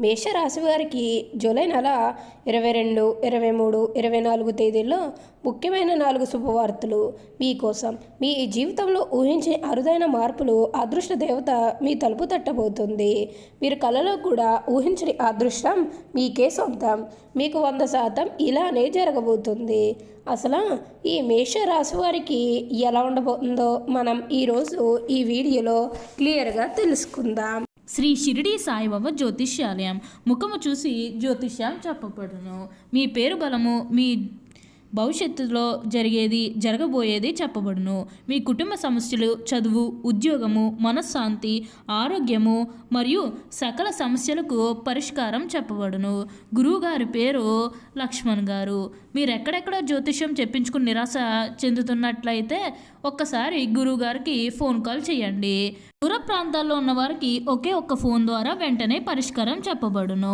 మేషరాశి వారికి జూలై నెల ఇరవై రెండు ఇరవై మూడు ఇరవై నాలుగు తేదీల్లో ముఖ్యమైన నాలుగు శుభవార్తలు మీకోసం మీ జీవితంలో ఊహించే అరుదైన మార్పులు అదృష్ట దేవత మీ తలుపు తట్టబోతుంది. మీరు కలలో కూడా ఊహించని అదృష్టం మీకే సొంతం. మీకు వంద శాతం ఇలానే జరగబోతుంది. అసలు ఈ మేషరాశి వారికి ఎలా ఉండబోతుందో మనం ఈరోజు ఈ వీడియోలో క్లియర్గా తెలుసుకుందాం. శ్రీ షిరిడి సాయిబాబా జ్యోతిష్యాలయం. ముఖము చూసి జ్యోతిష్యం చెప్పబడును. మీ పేరు బలము మీ భవిష్యత్తులో జరిగేది జరగబోయేది చెప్పబడును. మీ కుటుంబ సమస్యలు చదువు ఉద్యోగము మనశ్శాంతి ఆరోగ్యము మరియు సకల సమస్యలకు పరిష్కారం చెప్పబడును. గురువుగారి పేరు లక్ష్మణ్ గారు. మీరు ఎక్కడెక్కడ జ్యోతిష్యం చెప్పించుకుని నిరాశ చెందుతున్నట్లయితే ఒక్కసారి గురువుగారికి ఫోన్ కాల్ చేయండి. దూర ప్రాంతాల్లో ఉన్న వారికి ఒకే ఒక్క ఫోన్ ద్వారా వెంటనే పరిష్కారం చెప్పబడును.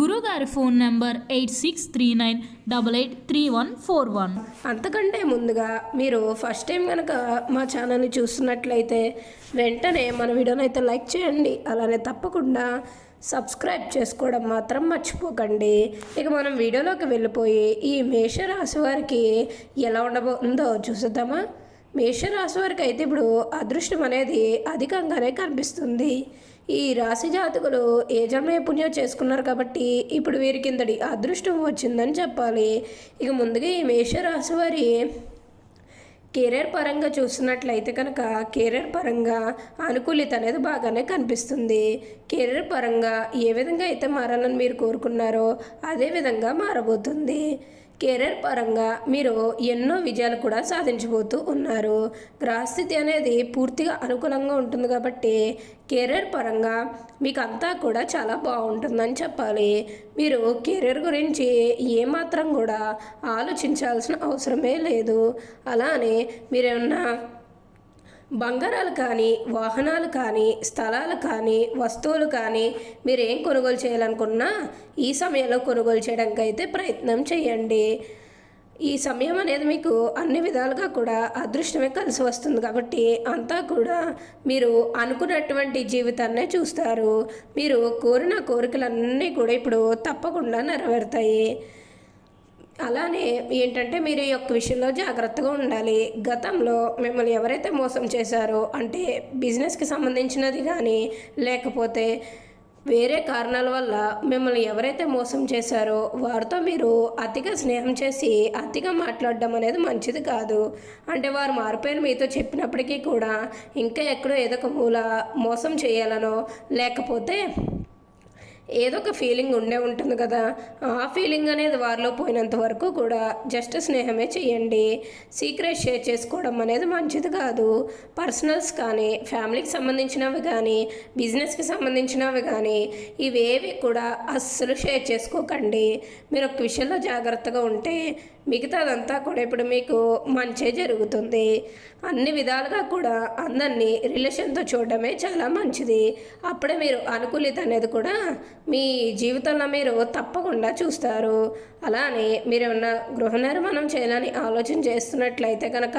గురుగారి phone number eight six three nine double eight three one four one. అంతకంటే ముందుగా మీరు ఫస్ట్ టైం కనుక మా ఛానల్ని చూస్తున్నట్లయితే వెంటనే మన వీడియోని అయితే లైక్ చేయండి. అలానే తప్పకుండా సబ్స్క్రైబ్ చేసుకోవడం మాత్రం మర్చిపోకండి. ఇక మనం వీడియోలోకి వెళ్ళిపోయి ఈ మేషరాశి వారికి ఎలా ఉండబోతుందో చూసేద్దామా? మేషరాశి వారికి అయితే ఇప్పుడు అదృష్టం అనేది అధికంగానే కనిపిస్తుంది. ఈ రాశి జాతకులు ఏ జన్మే పుణ్యం చేసుకున్నారు కాబట్టి ఇప్పుడు వీరి కిందటి అదృష్టం వచ్చిందని చెప్పాలి. ఇక ముందుగా ఈ మేషరాశి వారి కెరీర్ పరంగా చూసినట్లయితే కనుక కెరీర్ పరంగా అనుకూలిత అనేది బాగానే కనిపిస్తుంది. కెరీర్ పరంగా ఏ విధంగా అయితే మారాలని మీరు కోరుకున్నారో అదే విధంగా మారబోతుంది. కెరీర్ పరంగా మీరు ఎన్నో విజయాలు కూడా సాధించబోతూ ఉన్నారు. గ్రహస్థితి అనేది పూర్తిగా అనుకూలంగా ఉంటుంది కాబట్టి కెరీర్ పరంగా మీకు అంతా కూడా చాలా బాగుంటుందని చెప్పాలి. మీరు కెరీర్ గురించి ఏమాత్రం కూడా ఆలోచించాల్సిన అవసరమే లేదు. అలానే మీరేమన్నా బంగారాలు కానీ వాహనాలు కానీ స్థలాలు కానీ వస్తువులు కానీ మీరు ఏం కొనుగోలు చేయాలనుకున్నా ఈ సమయంలో కొనుగోలు చేయడానికి అయితే ప్రయత్నం చేయండి. ఈ సమయం అనేది మీకు అన్ని విధాలుగా కూడా అదృష్టమే కలిసి వస్తుంది కాబట్టి అంతా కూడా మీరు అనుకున్నటువంటి జీవితాన్నే చూస్తారు. మీరు కోరిన కోరికలన్నీ కూడా ఇప్పుడు తప్పకుండా నెరవేరుతాయి. అలానే ఏంటంటే మీరు ఈ యొక్క విషయంలో జాగ్రత్తగా ఉండాలి. గతంలో మిమ్మల్ని ఎవరైతే మోసం చేశారో అంటే బిజినెస్కి సంబంధించినది కానీ లేకపోతే వేరే కారణాల వల్ల మిమ్మల్ని ఎవరైతే మోసం చేశారో వారితో మీరు అతిగా స్నేహం చేసి అతిగా మాట్లాడడం అనేది మంచిది కాదు. అంటే వారు మారిపోయిన మీతో చెప్పినప్పటికీ కూడా ఇంకా ఎక్కడో ఏదో ఒక మూల మోసం చేయాలనో లేకపోతే ఏదో ఒక ఫీలింగ్ ఉండే ఉంటుంది కదా. ఆ ఫీలింగ్ అనేది వారిలో పోయినంత వరకు కూడా జస్ట్ స్నేహమే చేయండి. సీక్రెట్ షేర్ చేసుకోవడం అనేది మంచిది కాదు. పర్సనల్స్ కానీ ఫ్యామిలీకి సంబంధించినవి కానీ బిజినెస్కి సంబంధించినవి కానీ ఇవేవి కూడా అస్సలు షేర్ చేసుకోకండి. మీరు ఒక విషయంలో జాగ్రత్తగా ఉంటే మిగతాదంతా కూడా ఇప్పుడు మీకు మంచే జరుగుతుంది. అన్ని విధాలుగా కూడా అందరినీ రిలేషన్తో చూడడమే చాలా మంచిది. అప్పుడే మీరు అనుకూలిత అనేది కూడా మీ జీవితంలో మీరు తప్పకుండా చూస్తారు. అలానే మీరు ఏమన్నా గృహ నిర్మాణం చేయాలని ఆలోచన చేస్తున్నట్లయితే కనుక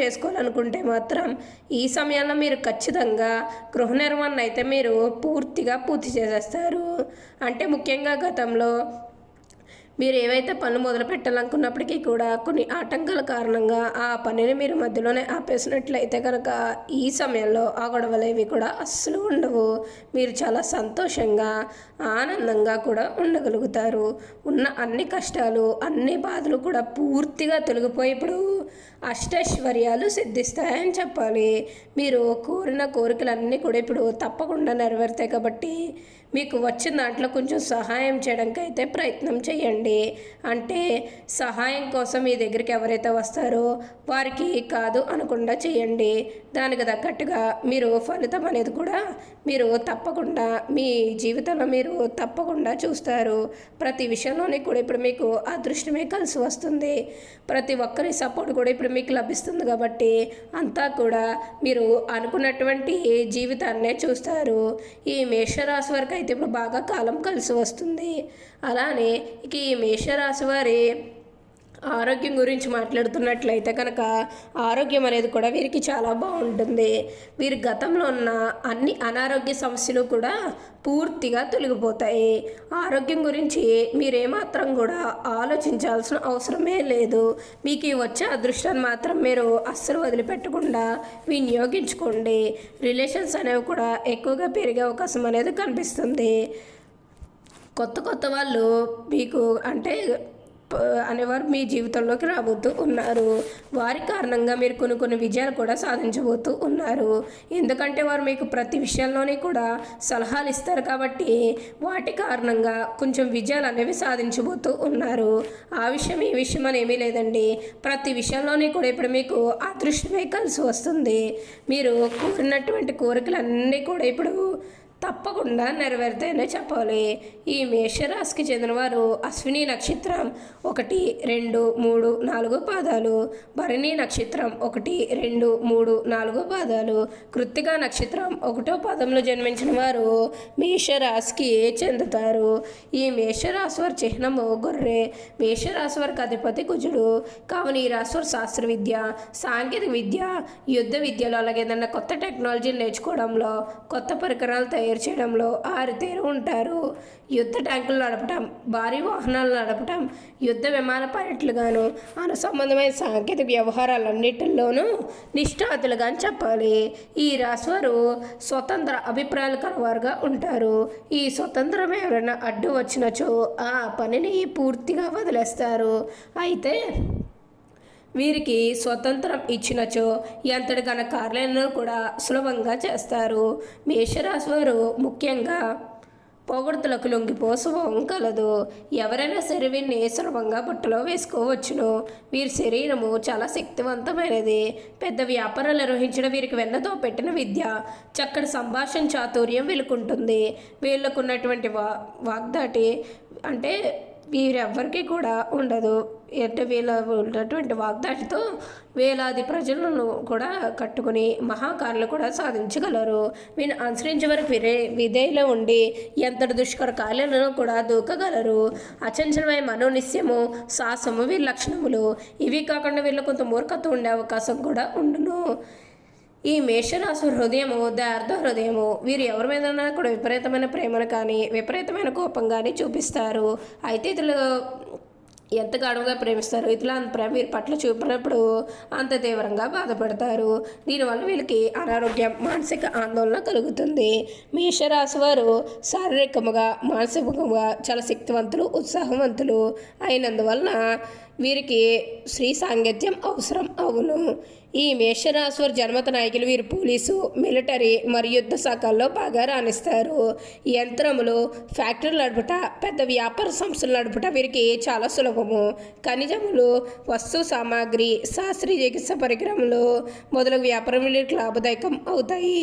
చేసుకోవాలనుకుంటే మాత్రం ఈ సమయంలో మీరు ఖచ్చితంగా గృహ నిర్మాణం అయితే మీరు పూర్తిగా పూర్తి చేసేస్తారు. అంటే ముఖ్యంగా గతంలో మీరు ఏవైతే పనులు మొదలు పెట్టాలనుకున్నప్పటికీ కూడా కొన్ని ఆటంకాల కారణంగా ఆ పనిని మీరు మధ్యలోనే ఆపేసినట్లయితే కనుక ఈ సమయంలో ఆ గొడవలు ఇవి కూడా అస్సలు ఉండవు. మీరు చాలా సంతోషంగా ఆనందంగా కూడా ఉండగలుగుతారు. ఉన్న అన్ని కష్టాలు అన్ని బాధలు కూడా పూర్తిగా తొలగిపోయి ఇప్పుడు అష్టైశ్వర్యాలు సిద్ధిస్తాయని చెప్పాలి. మీరు కోరిన కోరికలన్నీ కూడా ఇప్పుడు తప్పకుండా నెరవేరుతాయి కాబట్టి మీకు వచ్చిన దాంట్లో కొంచెం సహాయం చేయడానికి అయితే ప్రయత్నం చేయండి. అంటే సహాయం కోసం మీ దగ్గరికి ఎవరైతే వస్తారో వారికి కాదు అనకుండా చేయండి. దానికి తగ్గట్టుగా మీరు ఫలితం అనేది కూడా మీరు తప్పకుండా మీ జీవితంలో మీరు తప్పకుండా చూస్తారు. ప్రతి విషయంలోనే కూడా ఇప్పుడు మీకు అదృష్టమే కలిసి వస్తుంది. ప్రతి ఒక్కరి సపోర్ట్ కూడా ఇప్పుడు మీకు లభిస్తుంది కాబట్టి అంతా కూడా మీరు అనుకున్నటువంటి జీవితాన్నే చూస్తారు. ఈ మేషరాశి వరకు అయితే ఇప్పుడు బాగా కాలం కలిసి వస్తుంది. అలానే ఇక ఈ మేషరాశి వారి ఆరోగ్యం గురించి మాట్లాడుతున్నట్లయితే కనుక ఆరోగ్యం అనేది కూడా వీరికి చాలా బాగుంటుంది. వీరి గతంలో ఉన్న అన్ని అనారోగ్య సమస్యలు కూడా పూర్తిగా తొలగిపోతాయి. ఆరోగ్యం గురించి మీరేమాత్రం కూడా ఆలోచించాల్సిన అవసరమే లేదు. మీకు వచ్చే అదృష్టాన్ని మాత్రం మీరు అస్సలు వదిలిపెట్టకుండా వినియోగించుకోండి. రిలేషన్స్ అనేవి కూడా ఎక్కువగా పెరిగే అవకాశం అనేది కనిపిస్తుంది. కొత్త కొత్త వాళ్ళు మీకు అంటే అనేవారు మీ జీవితంలోకి రాబోతూ ఉన్నారు. వారి కారణంగా మీరు కొన్ని కొన్ని విజయాలు కూడా సాధించబోతూ ఉన్నారు. ఎందుకంటే వారు మీకు ప్రతి విషయంలోనే కూడా సలహాలు ఇస్తారు కాబట్టి వాటి కారణంగా కొంచెం విజయాలు అనేవి సాధించబోతూ ఉన్నారు. ఆ విషయం ఈ విషయం అని ఏమీ లేదండి. ప్రతి విషయంలోనే కూడా ఇప్పుడు మీకు అదృష్టమే కలిసి వస్తుంది. మీరు కోరినటువంటి కోరికలన్నీ కూడా ఇప్పుడు తప్పకుండా నెరవేరుతాయనే చెప్పాలి. ఈ మేషరాశికి చెందినవారు అశ్విని నక్షత్రం ఒకటి రెండు మూడు నాలుగు పాదాలు. భరణి నక్షత్రం ఒకటి రెండు మూడు నాలుగు పాదాలు. కృత్తిక నక్షత్రం ఒకటో పాదంలో జన్మించిన వారు మేషరాశికి చెందుతారు. ఈ మేషరాశి వారి చిహ్నము గొర్రె మేషరాశి వారికి అధిపతి కుజుడు కావున ఈ రాశి వారు శాస్త్ర విద్య సాంకేతిక విద్య యుద్ధ విద్యలో అలాగే ఏదైనా కొత్త టెక్నాలజీని నేర్చుకోవడంలో కొత్త పరికరాలు తయారు చేయడంలో ఆరితేరు ఉంటారు. యుద్ధ ట్యాంకులు నడపటం భారీ వాహనాలు నడపటం యుద్ధ విమాన పైలట్లుగాను అనుసంబంధమైన సాంకేతిక వ్యవహారాలన్నిటిలోనూ నిష్ఠాతులుగా చెప్పాలి. ఈ రాశివారు స్వతంత్ర అభిప్రాయాలు కలవారుగా ఉంటారు. ఈ స్వతంత్రం ఎవరైనా అడ్డు వచ్చినచో ఆ పనిని పూర్తిగా వదిలేస్తారు. అయితే వీరికి స్వతంత్రం ఇచ్చినచో ఎంతటి ఘన కార్యాలను కూడా సులభంగా చేస్తారు. మేషరాశి వారు ముఖ్యంగా పొగడ్తలకు లొంగిపో స్వభావం కలదు. ఎవరైనా సరే వీరిని సులభంగా బుట్టలో వేసుకోవచ్చును. వీరి శరీరము చాలా శక్తివంతమైనది. పెద్ద వ్యాపారాలు నిర్వహించడం వీరికి వెన్నతో పెట్టిన విద్య. చక్కటి సంభాషణ చాతుర్యం వీళ్ళకుంటుంది. వీళ్ళకున్నటువంటి వా వాగ్దాటి అంటే వీరెవ్వరికీ కూడా ఉండదు. అంటే వీళ్ళ ఉన్నటువంటి వాగ్దాటితో వేలాది ప్రజలను కూడా కట్టుకుని మహాకారులు కూడా సాధించగలరు. వీళ్ళు అనుసరించే వరకు విరే విధేయులు ఉండి ఎంతటి దుష్కర కార్యాలను కూడా దూకగలరు. అచంచలమైన మనోనిశ్యము సాహసము వీళ్ళ లక్షణములు ఇవి కాకుండా వీళ్ళ కొంత మూర్ఖత్వం ఉండే అవకాశం కూడా ఉండును. ఈ మేషరాశి హృదయము దార్థ హృదయము వీరు ఎవరి మీద కూడా విపరీతమైన ప్రేమను కానీ విపరీతమైన కోపం కానీ చూపిస్తారు. అయితే ఇతరులు ఎంత గాఢంగా ప్రేమిస్తారు ఇతరుల అంత ప్రేమ వీరి పట్ల చూపినప్పుడు అంత తీవ్రంగా బాధపడతారు. దీనివల్ల వీళ్ళకి అనారోగ్యం మానసిక ఆందోళన కలుగుతుంది. మేషరాశి వారు శారీరకముగా మానసికంగా చాలా శక్తివంతులు ఉత్సాహవంతులు అయినందువలన వీరికి స్త్రీ సాంగత్యం అవసరం. అవును. ఈ మేషరాశ్వర్ జన్మత నాయకులు వీరు పోలీసు మిలిటరీ మరియు యుద్ధ శాఖల్లో బాగా రాణిస్తారు. యంత్రములు ఫ్యాక్టరీలు నడుపుట పెద్ద వ్యాపార సంస్థలు నడుపుట వీరికి చాలా సులభము. ఖనిజములు వస్తు సామాగ్రి శాస్త్రీయ చికిత్స పరికరములు మొదలగు వ్యాపారం వీరికి లాభదాయకం అవుతాయి.